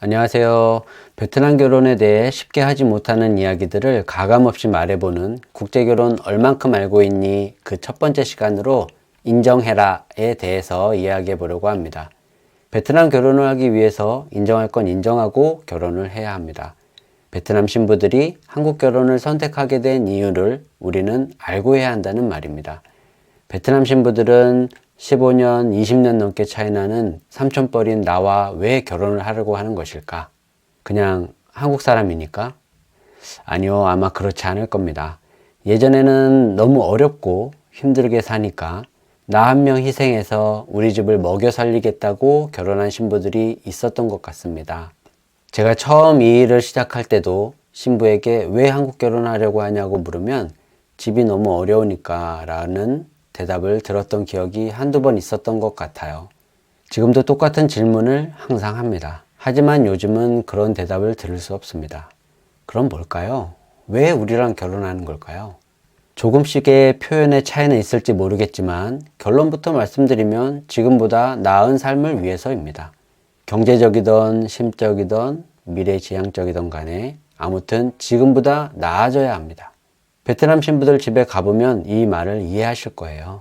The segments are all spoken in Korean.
안녕하세요. 베트남 결혼에 대해 쉽게 하지 못하는 이야기들을 가감없이 말해보는 국제결혼 얼만큼 알고 있니? 그 첫 번째 시간으로 인정해라에 대해서 이야기해 보려고 합니다. 베트남 결혼을 하기 위해서 인정할 건 인정하고 결혼을 해야 합니다. 베트남 신부들이 한국 결혼을 선택하게 된 이유를 우리는 알고 해야 한다는 말입니다. 베트남 신부들은 15년, 20년 넘게 차이나는 삼촌뻘인 나와 왜 결혼을 하려고 하는 것일까? 그냥 한국 사람이니까? 아니요, 아마 그렇지 않을 겁니다. 예전에는 너무 어렵고 힘들게 사니까 나 한 명 희생해서 우리 집을 먹여 살리겠다고 결혼한 신부들이 있었던 것 같습니다. 제가 처음 이 일을 시작할 때도 신부에게 왜 한국 결혼하려고 하냐고 물으면 집이 너무 어려우니까 라는 대답을 들었던 기억이 한두 번 있었던 것 같아요. 지금도 똑같은 질문을 항상 합니다. 하지만 요즘은 그런 대답을 들을 수 없습니다. 그럼 뭘까요? 왜 우리랑 결혼하는 걸까요? 조금씩의 표현의 차이는 있을지 모르겠지만 결론부터 말씀드리면 지금보다 나은 삶을 위해서입니다. 경제적이든 심적이든 미래지향적이든 간에 아무튼 지금보다 나아져야 합니다. 베트남 신부들 집에 가보면 이 말을 이해하실 거예요.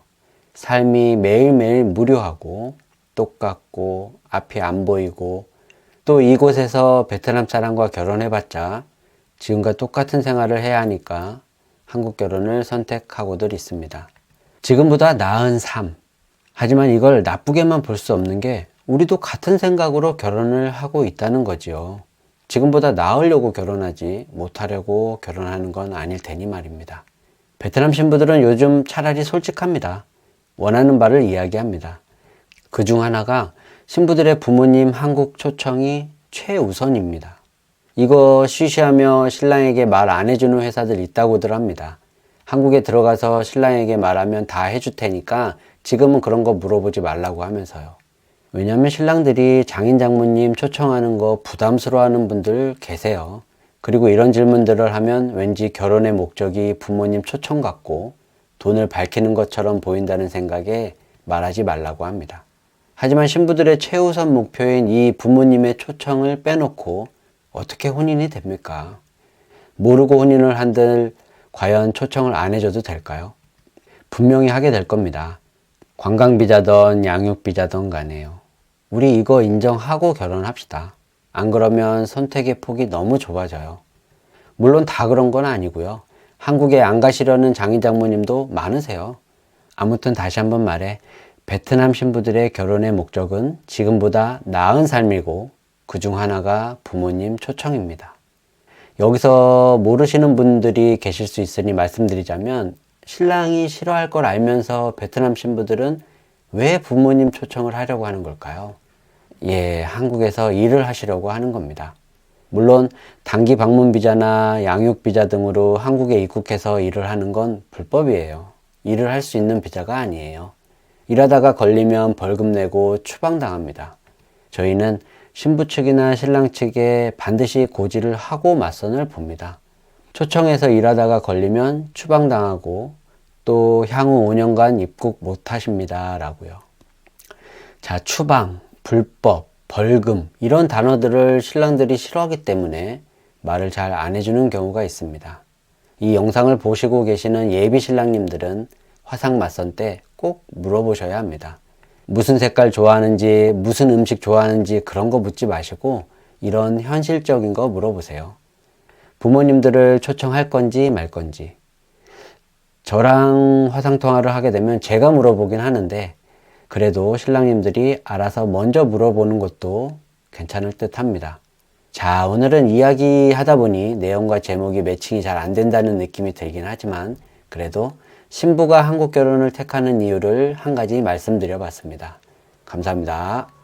삶이 매일매일 무료하고 똑같고 앞이 안 보이고 또 이곳에서 베트남 사람과 결혼해봤자 지금과 똑같은 생활을 해야 하니까 한국 결혼을 선택하고들 있습니다. 지금보다 나은 삶. 하지만 이걸 나쁘게만 볼 수 없는 게 우리도 같은 생각으로 결혼을 하고 있다는 거지요. 지금보다 나으려고 결혼하지 못하려고 결혼하는 건 아닐 테니 말입니다. 베트남 신부들은 요즘 차라리 솔직합니다. 원하는 바를 이야기합니다. 그 중 하나가 신부들의 부모님 한국 초청이 최우선입니다. 이거 쉬쉬하며 신랑에게 말 안 해주는 회사들 있다고들 합니다. 한국에 들어가서 신랑에게 말하면 다 해줄 테니까 지금은 그런 거 물어보지 말라고 하면서요. 왜냐면 신랑들이 장인 장모님 초청하는 거 부담스러워하는 분들 계세요. 그리고 이런 질문들을 하면 왠지 결혼의 목적이 부모님 초청 같고 돈을 밝히는 것처럼 보인다는 생각에 말하지 말라고 합니다. 하지만 신부들의 최우선 목표인 이 부모님의 초청을 빼놓고 어떻게 혼인이 됩니까? 모르고 혼인을 한들 과연 초청을 안 해줘도 될까요? 분명히 하게 될 겁니다. 관광비자든 양육비자든 간에요. 우리 이거 인정하고 결혼합시다. 안 그러면 선택의 폭이 너무 좁아져요. 물론 다 그런 건 아니고요. 한국에 안 가시려는 장인 장모님도 많으세요. 아무튼 다시 한번 말해 베트남 신부들의 결혼의 목적은 지금보다 나은 삶이고 그 중 하나가 부모님 초청입니다. 여기서 모르시는 분들이 계실 수 있으니 말씀드리자면 신랑이 싫어할 걸 알면서 베트남 신부들은 왜 부모님 초청을 하려고 하는 걸까요? 예, 한국에서 일을 하시려고 하는 겁니다. 물론 단기 방문 비자나 양육 비자 등으로 한국에 입국해서 일을 하는 건 불법이에요. 일을 할 수 있는 비자가 아니에요. 일하다가 걸리면 벌금 내고 추방당합니다. 저희는 신부 측이나 신랑 측에 반드시 고지를 하고 맞선을 봅니다. 초청해서 일하다가 걸리면 추방당하고 또 향후 5년간 입국 못 하십니다. 라고요. 자, 추방, 불법, 벌금, 이런 단어들을 신랑들이 싫어하기 때문에 말을 잘 안 해주는 경우가 있습니다. 이 영상을 보시고 계시는 예비 신랑님들은 화상 맞선 때 꼭 물어보셔야 합니다. 무슨 색깔 좋아하는지, 무슨 음식 좋아하는지 그런 거 묻지 마시고 이런 현실적인 거 물어보세요. 부모님들을 초청할 건지 말 건지. 저랑 화상통화를 하게 되면 제가 물어보긴 하는데 그래도 신랑님들이 알아서 먼저 물어보는 것도 괜찮을 듯 합니다. 자, 오늘은 이야기 하다 보니 내용과 제목이 매칭이 잘 안 된다는 느낌이 들긴 하지만 그래도 신부가 한국 결혼을 택하는 이유를 한 가지 말씀드려 봤습니다. 감사합니다.